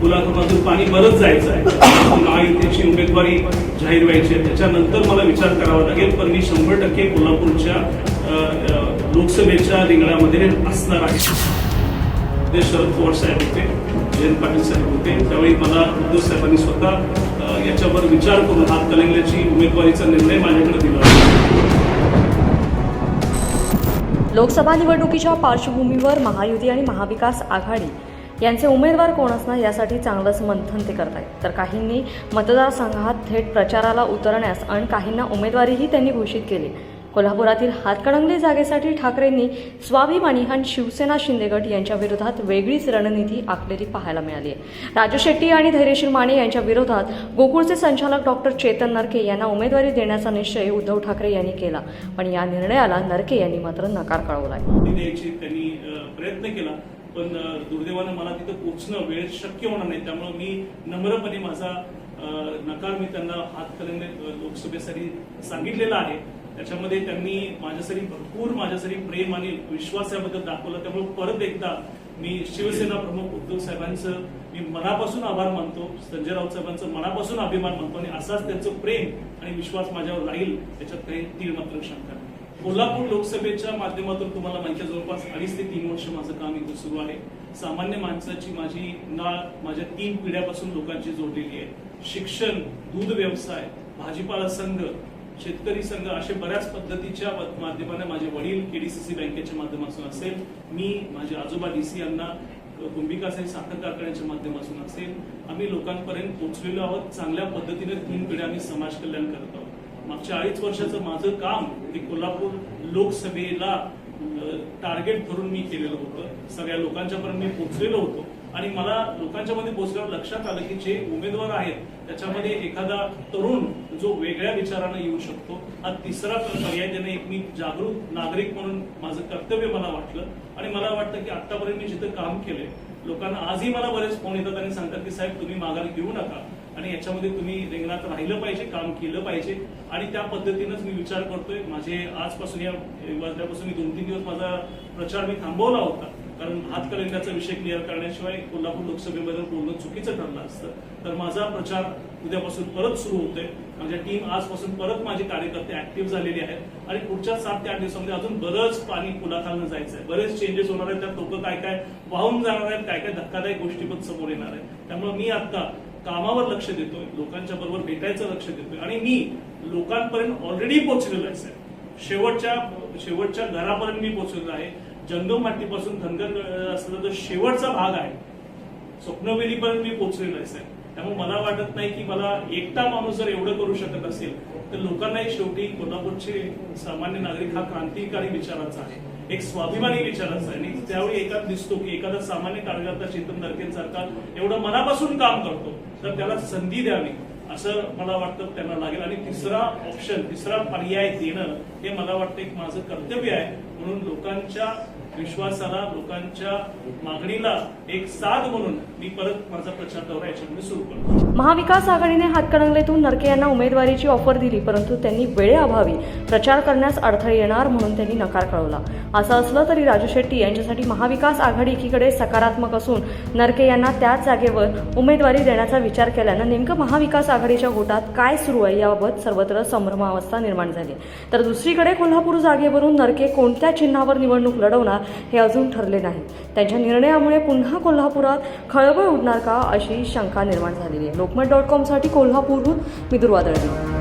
मुलाखतीतून पाणी बरंच जायचं आहे. महायुतीची उमेदवारी जाहीर व्हायची आहे. त्याच्यानंतर मला विचार करावा लागेल पण मी शंभर टक्के कोल्हापूरच्या लोकसभेच्या रिंगणामध्ये असणार आहे. ते शरद पवार साहेब होते जयंत पाटील साहेब होते. त्यावेळी मला उद्धव साहेबांनी स्वतः याच्यावर विचार करून हात कलंगल्याची उमेदवारीचा निर्णय माझ्याकडे दिला. लोकसभा निवडणुकीच्या पार्श्वभूमीवर महायुती आणि महाविकास आघाडी यांचे उमेदवार कोण असणार यासाठी चांगलंच मंथन ते करत आहेत तर काहींनी मतदारसंघात थेट प्रचाराला उतरण्यास आणि काहींना उमेदवारीही त्यांनी घोषित केली. कोल्हापुरातील हातकणंगले जागेसाठी ठाकरेंनी स्वाभिमानी आणि शिवसेना शिंदेगट यांच्या विरोधात वेगळीच रणनीती आखलेली पाहायला मिळाली आहे राजू शेट्टी आणि धैर्यशील माने यांच्या विरोधात गोकुळचे संचालक डॉक्टर चेतन नरके यांना उमेदवारी देण्याचा निश्चय उद्धव ठाकरे यांनी केला. पण या निर्णयाला नरके यांनी मात्र नकार कळवला आहे प्रयत्न केला. पण दुर्दैवानं मला तिथं पोचणं वेळ शक्य होणार नाही. त्यामुळे मी नम्रपणे माझा नकार मी त्यांना हातकलंगले लोकसभेसाठी सांगितलेला आहे. त्याच्यामध्ये त्यांनी माझ्यासाठी भरपूर माझ्यासाठी प्रेम आणि विश्वास याबद्दल दाखवला. त्यामुळे परत एकदा मी शिवसेना प्रमुख उद्धव साहेबांचं मी मनापासून आभार मानतो. संजय राऊत साहेबांचं मनापासून अभिमान मानतो. आणि असाच त्यांचं प्रेम आणि विश्वास माझ्यावर राहील त्याच्यात काही तीळ मात्र शंका नाही. कोल्हापूर लोकसभेच्या माध्यमातून तुम्हाला माहिती जवळपास अडीच ते तीन वर्ष माझं काम इथे सुरू आहे. सामान्य माणसाची माझी नाळ माझ्या तीन पिढ्यापासून लोकांची जोडलेली आहे. शिक्षण दूध व्यवसाय भाजीपाला संघ शेतकरी संघ असे बऱ्याच पद्धतीच्या माध्यमाने माझे वडील केडीसीसी बँकेच्या माध्यमातून असेल. मी माझे आजोबा डीसी यांना कुंभिकासाई साखर कारखान्याच्या माध्यमातून असेल. आम्ही लोकांपर्यंत पोहोचलेलो आहोत. चांगल्या पद्धतीने तीन पिढ्या आम्ही समाज कल्याण करत आहोत. मागच्या अडीच वर्षाचं माझं काम ते कोल्हापूर लोकसभेला टार्गेट धरून मी केलेलं होतं. सगळ्या लोकांच्यापर्यंत मी पोचलेलो होतो. आणि मला लोकांच्या मध्ये पोहोचल्यावर लक्षात आलं की जे उमेदवार आहेत त्याच्यामध्ये एखादा तरुण जो वेगळ्या विचारानं येऊ शकतो हा तिसरा पर्याय देणे एक मी जागरूक नागरिक म्हणून माझं कर्तव्य मला वाटलं. आणि मला वाटतं की आतापर्यंत मी जिथं काम केलंय लोकांना आजही मला बरेच फोन येतात आणि सांगतात की साहेब तुम्ही माघार घेऊ नका. आणि याच्यामध्ये तुम्ही रिंगणात राहिलं पाहिजे काम केलं पाहिजे. आणि त्या पद्धतीनंच मी विचार करतोय. माझे आजपासून या वाजल्यापासून मी दोन तीन दिवस माझा प्रचार मी थांबवला होता. कारण हातकलंगण्याचा विषय क्लिअर करण्याशिवाय कोल्हापूर लोकसभेबद्दल बोलणं चुकीचं ठरलं असतं. तर माझा प्रचार उद्यापासून परत सुरू होतोय. माझ्या टीम आजपासून परत माझे कार्यकर्ते ऍक्टिव्ह झालेले आहेत. आणि पुढच्या सात ते आठ दिवसामध्ये अजून बरंच पाणी पुलाखालनं जायचं आहे बरेच चेंजेस होणार आहेत. त्यात लोक काय काय वाहून जाणार आहेत काय काय धक्कादायक गोष्टी पण समोर येणार आहेत. त्यामुळे मी आता कामावर लक्ष देतोय लोकांच्या बरोबर भेटायचं लक्ष देतोय. आणि मी लोकांपर्यंत ऑलरेडी पोहोचलेलो आहे साहेब. शेवटच्या शेवटच्या घरापर्यंत मी पोहोचलेलो आहे. जंगम माटीपासून धनगर असलेला जो शेवटचा भाग आहे. स्वप्नवेलीपर्यंत मी पोहोचलेलो आहे साहेब. त्यामुळे मला वाटत नाही की मला एकटा माणूस जर एवढं करू शकत असेल तर लोकांनाही शेवटी कोल्हापूरचे सामान्य नागरिक हा क्रांतिकारी विचाराचा आहे. एक स्वाभिमानी विचार आहे आणि त्यावेळी एखाद दिसतो की एखादा सामान्य कार्यकर्ता चेतन नरकेंसारखा एवढं मनापासून काम करतो तर त्याला संधी द्यावी असं मला वाटतं त्यांना लागेल. आणि तिसरा ऑप्शन तिसरा पर्याय देणं हे मला वाटतं एक माझं कर्तव्य आहे. म्हणून लोकांच्या विश्वासाला लोकांच्या मागणीला एक साथ म्हणून मी परत माझा प्रचार दौरा याच्यामध्ये सुरू करतो. महाविकास आघाडीने हातकणंगलेतून नरके यांना उमेदवारीची ऑफर दिली परंतु त्यांनी वेळेअभावी प्रचार करण्यास अडथळे येणार म्हणून त्यांनी नकार कळवला. असं असलं तरी राजू शेट्टी यांच्यासाठी महाविकास आघाडी एकीकडे सकारात्मक असून नरके यांना त्याच जागेवर उमेदवारी देण्याचा विचार केल्यानं नेमकं महाविकास आघाडीच्या गोटात काय सुरू आहे याबाबत सर्वत्र संभ्रमावस्था निर्माण झाली तर दुसरीकडे कोल्हापूर जागेवरून नरके कोणत्या चिन्हावर निवडणूक लढवणार हे अजून ठरले नाही. त्यांच्या निर्णयामुळे पुन्हा कोल्हापुरात खळबळ उडणार का अशी शंका निर्माण झालेली आहे. लोकमत डॉट कॉमसाठी कोल्हापूरहून मी दुर्वादळ